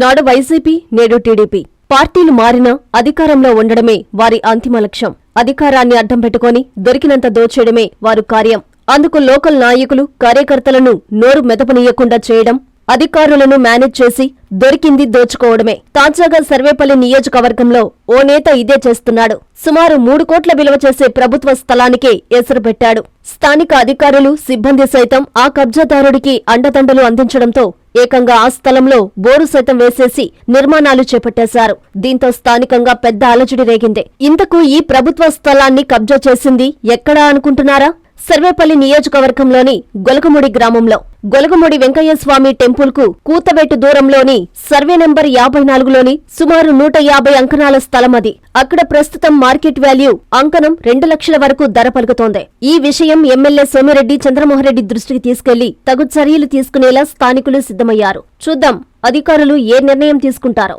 నాడు వైసీపీ నేడు టీడీపీ. పార్టీలు మారినా అధికారంలో ఉండడమే వారి అంతిమ లక్ష్యం. అధికారాన్ని అడ్డం పెట్టుకొని దొరికినంత దోచేయడమే వారు కార్యం. అందుకు లోకల్ నాయకులు కార్యకర్తలను నోరు మెదపనీయకుండా చేయడం అధికారులను మేనేజ్ చేసి దొరికింది దోచుకోవడమే. తాజాగా సర్వేపల్లి నియోజకవర్గంలో ఓ నేత ఇదే చేస్తున్నాడు. సుమారు మూడు కోట్ల విలువ చేసే ప్రభుత్వ స్థలానికే ఎసురు పెట్టాడు. స్థానిక అధికారులు సిబ్బంది సైతం ఆ కబ్జాదారుడికి అండదండలు అందించడంతో ఏకంగా ఆ స్థలంలో బోరు సైతం వేసేసి నిర్మాణాలు చేపట్టేశారు. దీంతో స్థానికంగా పెద్ద అలజడి రేగింది. ఇంతకు ఈ ప్రభుత్వ స్థలాన్ని కబ్జా చేసింది ఎక్కడా అనుకుంటున్నారా? సర్వేపల్లి నియోజకవర్గంలోని గొలకముడి గ్రామంలో గొలగముడి వెంకయ్యస్వామి టెంపుల్కు కూతబెట్టు దూరంలోని సర్వే నెంబర్ యాభై నాలుగులోని సుమారు నూట యాభై అంకణాల స్థలం అది. అక్కడ ప్రస్తుతం మార్కెట్ వాల్యూ అంకణం రెండు లక్షల వరకు ధర పలుకుతోంది. ఈ విషయం ఎమ్మెల్యే సోమిరెడ్డి చంద్రమోహన్ రెడ్డి దృష్టికి తీసుకెళ్ళి తగు చర్యలు తీసుకునేలా స్థానికులు సిద్ధమయ్యారు. చూద్దాం అధికారులు ఏ నిర్ణయం తీసుకుంటారో.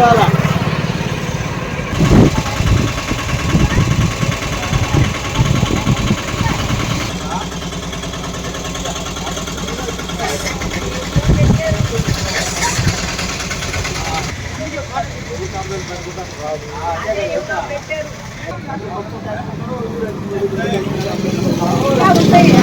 Eyvallah. పెట్టారు